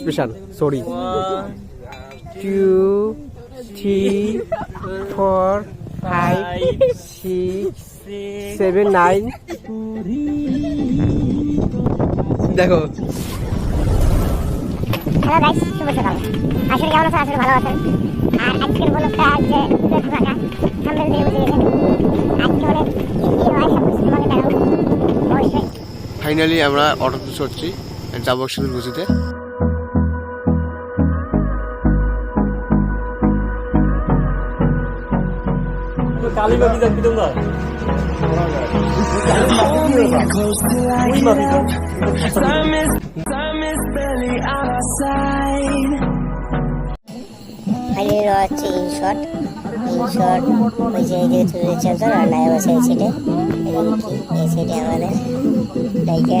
Special sorry two three four five six seven nine দেখো। Hello guys শুভ সকাল। আসলে কেমন আছেন? আসলে ভালো আছেন। আর আজকের ব্লগটা আজ একটু ফাঁকা দিয়ে বুঝে আজকে অনেক কি হয় সব কিছু তোমাকে দেখাবো ফাইনালি আমরা অটোতে চড়ছি যাব সিঁদুর গুছিতে ফাইনালি হচ্ছে ইন শট ইন শট ওই যে এইদিকে তুলে দিচ্ছেন তো রান্নায় বসে এই এদিকে কি এই সাইডে আমাদের লাইকে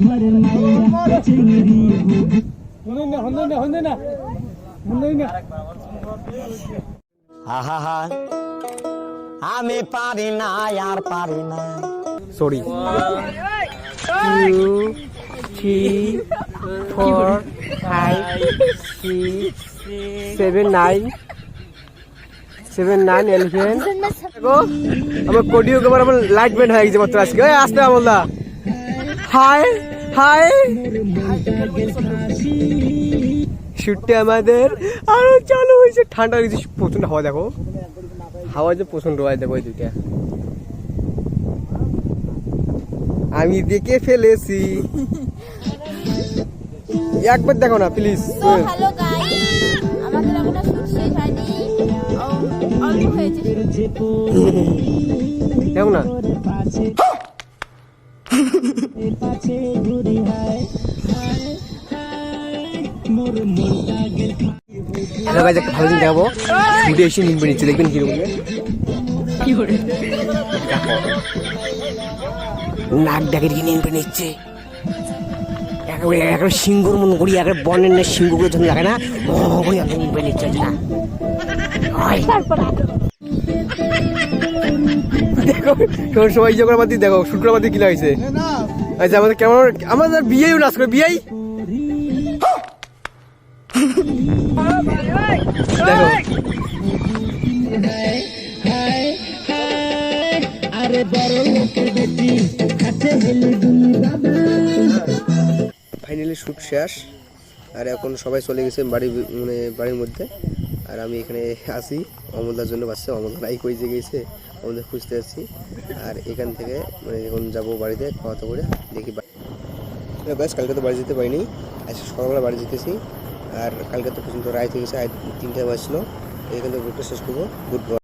মোরে ঘরে মাইরা চেঙ্গিরি হবু আহা আমি পারি না আর পারি না। Sorry two three four five six seven nine seven nine eleven দেখো আমার কোডিও আমার লাইট ব্যান্ড হয়ে গেছে মাত্র আজকে আসতে বলদা হাই হাই। শুটে আমাদের আরও চালু হয়েছে। ঠান্ডা লেগেছে প্রচণ্ড হাওয়া দেখো। হাওয়া যে প্রচণ্ড হয় দেখো এই দুইটা। আমি দেখে ফেলেছি। একবার দেখো না প্লিজ হ্যালো গাইস আমাদের এখনও শুট শেষ হয়নি। অল্প হয়েছে দেখো না। হ্যালো গাইজ একটা ভালো দিন দেখাবো। ছুটে এসে নিম্বে নিচ্ছে দেখবেন কীরকম নাক ডাকে দিয়ে নিম্বে নিচ্ছে একেবারে একেবারে সিংহর মন করি একেবারে বনের না সিংহগুলো যখন লাগে না ও করে নিম্বে নিচ্ছে না। দেখো দেখো শুট আচ্ছা আমাদের কেমন, আমাদের নাচ করে, বিয়েই? দেখো। ফাইনালি শ্যুট শেষ, আর এখন সবাই চলে গেছে বাড়ি মানে বাড়ির মধ্যে। আর আমি এখানে আসি অমলদার জন্য বাসছে অমলদা নাই, কই যে গেছে? অমলদা খুঁজতে আসছি আর এখান থেকে মানে যখন যাব বাড়িতে খাওয়া করে দেখি ব্যাস, কালকে তো বাড়ি যেতে পারিনি। আজকে সকালবেলা বাড়ি যেতেছি। আর কালকে তো পর্যন্ত রায় থেকে গেছে আজ তিনটে বাজছিল। এখান থেকে গ্রুপটা শেষ করব। গুড